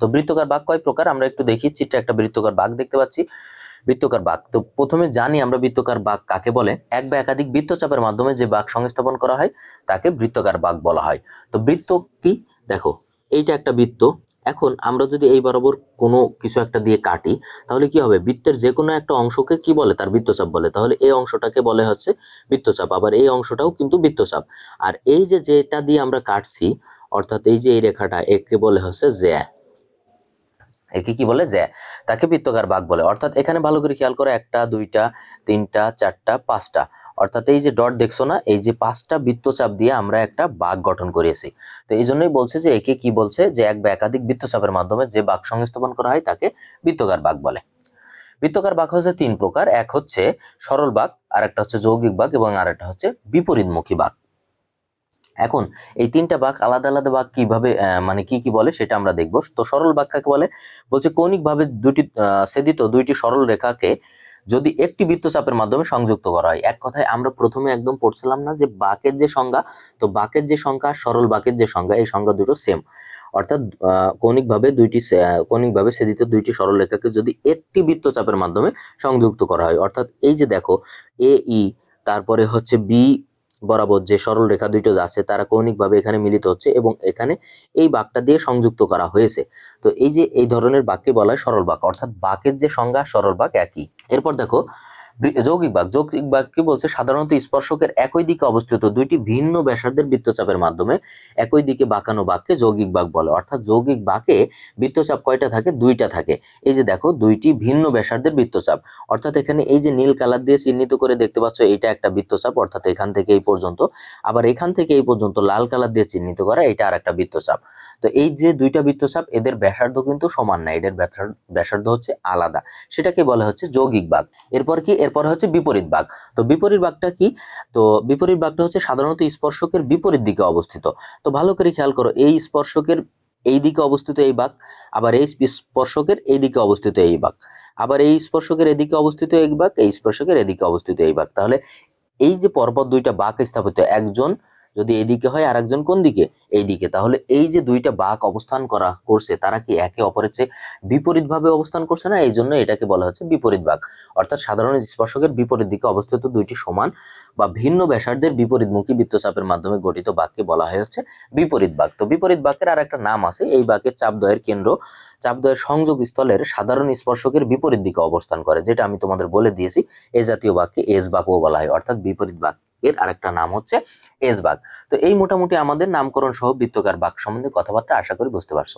তো বৃত্তকার বাঘ কয় প্রকার? আমরা একটু দেখি, চিত্রে একটা বৃত্তকার বাঘ দেখতে পাচ্ছি। বৃত্তকার বাঘ, তো প্রথমে জানি আমরা বৃত্তকার বাঘ কাকে বলে। এক বা একাধিক বৃত্তচাপের মাধ্যমে যে বাঘ সংস্থাপন করা হয়, তাকে বৃত্তকার বাঘ বলা হয়। তো বৃত্ত কি? দেখো, এইটা একটা বৃত্ত। এখন আমরা যদি এই বরাবর কোনো কিছু একটা দিয়ে কাটি, তাহলে কি হবে? বৃত্তের যে কোনো একটা অংশকে কি বলে? তার বৃত্তচাপ বলে। তাহলে এই অংশটাকে বলে হচ্ছে বৃত্তচাপ, আবার এই অংশটাও কিন্তু বৃত্তচাপ। আর এই যে যেটা দিয়ে আমরা কাটছি, অর্থাৎ এই যে এই রেখাটা, একে বলে হচ্ছে জ্যা। একে কি বলে? জ্যা তাকে বৃত্তকার বাঘ বলে। অর্থাৎ এখানে ভালো করে খেয়াল করো, একটা, দুইটা, তিনটা, চারটা, পাঁচটা। অর্থাৎ এই যে ডট দেখছ না, এই যে পাঁচটা বৃত্তচাপ দিয়ে আমরা একটা বাঘ গঠন করিয়েছি। তো এই জন্যই বলছে যে, একে কি বলছে? যে, এক বা একাধিক বৃত্তচাপের মাধ্যমে যে বাঘ সংস্থাপন করা হয়, তাকে বৃত্তকার বাঘ বলে। বৃত্তকার বাঘ হচ্ছে তিন প্রকার। এক হচ্ছে সরল বাঘ আর একটা হচ্ছে যৌগিক বাঘ এবং আর একটা হচ্ছে বিপরীতমুখী বাঘ। এখন এই তিনটা বাঘ আলাদা আলাদা বাঘ কীভাবে মানে কি কি বলে সেটা আমরা দেখব। তো সরল বাঘ কাকে বলে? বলছে কৌণিকভাবে দুটি সেদিত দুইটি সরল রেখাকে যদি একটি বৃত্তচাপের মাধ্যমে সংযুক্ত করা হয়। এক কথায় আমরা প্রথমে একদম পড়ছিলাম না যে বাকের যে সংজ্ঞা, তো বাকের যে সংখ্যা সরল বাকের যে সংজ্ঞা, এই সংজ্ঞা দুটো সেম অর্থাৎ কৌণিকভাবে দুইটি কৌণিকভাবে ছেদিত দুইটি সরল রেখাকে যদি একটি বৃত্তচাপের মাধ্যমে সংযুক্ত করা হয়। অর্থাৎ এই যে দেখো এ ই তারপরে হচ্ছে বি বরাবর যে সরল রেখা দুটো যাচ্ছে তারা কৌণিকভাবে এখানে মিলিত হচ্ছে এবং এখানে এই বাঁকটা দিয়ে সংযুক্ত করা হয়েছে। তো এই যে এই ধরনের বাক্যে বলা হয় সরল বাক, অর্থাৎ বাকের যে সংজ্ঞা সরল বাক একই। এরপর দেখো যৌগিক বাক। যৌগিক বাক কি বলছে সাধারণত স্পর্শকের একই দিকে অবস্থিত দুইটি ভিন্ন ব্যাসার্ধের বৃত্তচাপের মাধ্যমে একই দিকে বাঁকানো বাক্যে যৌগিক বাক বলে। অর্থাৎ যৌগিক বাকে বৃত্তচাপ কয়টা থাকে? দুইটা থাকে। এই যে দেখো, দুইটি ভিন্ন ব্যাসার্ধের বৃত্তচাপ। অর্থাৎ এখানে এই যে নীল কালার দিয়ে চিহ্নিত করে দেখতে পাচ্ছ এটা একটা বৃত্তচাপ। অর্থাৎ এখান থেকে এই পর্যন্ত। আবার এখান থেকে এই পর্যন্ত লাল কালার দিয়ে চিহ্নিত করা এটা আর একটা বৃত্তচাপ। তো এই যে দুইটা বৃত্তচাপ, এদের ব্যাসার্ধ কিন্তু সমান না। এদের ব্যাসার্ধ হচ্ছে আলাদা। সেটাকে বলা হচ্ছে যৌগিক বাঘ এরপর কি? এরপর হচ্ছে বিপরীত বাঘ। তো বিপরীত বাঘটা কি? তো বিপরীত বাঘটা হচ্ছে সাধারণত স্পর্শকের বিপরীত দিকে অবস্থিত। তো ভালো করে খেয়াল করো, এই স্পর্শকের এই দিকে অবস্থিত এই বাঘ, আবার এই স্পর্শকের এই দিকে অবস্থিত এই বাঘ। আবার এই স্পর্শকের এদিকে অবস্থিত এই বাঘ, এই স্পর্শকের এদিকে অবস্থিত এই বাঘ। তাহলে এই যে পরপর দুইটা বাঘ স্থাপিত, একজন যদি এদিকে হয় আর একজন কোন দিকে? এই দিকে তাহলে এই যে দুইটা বাঘ অবস্থান করা করছে, তারা কি একে অপরের চেয়ে বিপরীতভাবে অবস্থান করছে না? এই জন্য এটাকে বলা হচ্ছে বিপরীত বাঘ অর্থাৎ সাধারণ স্পর্শকের বিপরীত দিকে অবস্থিত দুইটি সমান বা ভিন্ন ব্যাসার্ধের বিপরীতমুখী বৃত্তচাপের মাধ্যমে গঠিত বাঘকে বলা হয় হচ্ছে বিপরীত বাঘ তো বিপরীত বাঘের আর একটা নাম আছে, এই বাঘের চাপদয়ের কেন্দ্র। চাপদয়ের সংযোগ স্থলের সাধারণ স্পর্শকের বিপরীত দিকে অবস্থান করে, যেটা আমি তোমাদের বলে দিয়েছি, এ জাতীয় বাঘকে এস বাঘও বলা হয়, অর্থাৎ বিপরীত বাঘ এর আরেকটা নাম হচ্ছে এস বাঘ তো এই মোটামুটি আমাদের নামকরণ সহ বৃত্তকার বাঘ সম্বন্ধে কথাবার্তা আশা করি বুঝতে পারছ।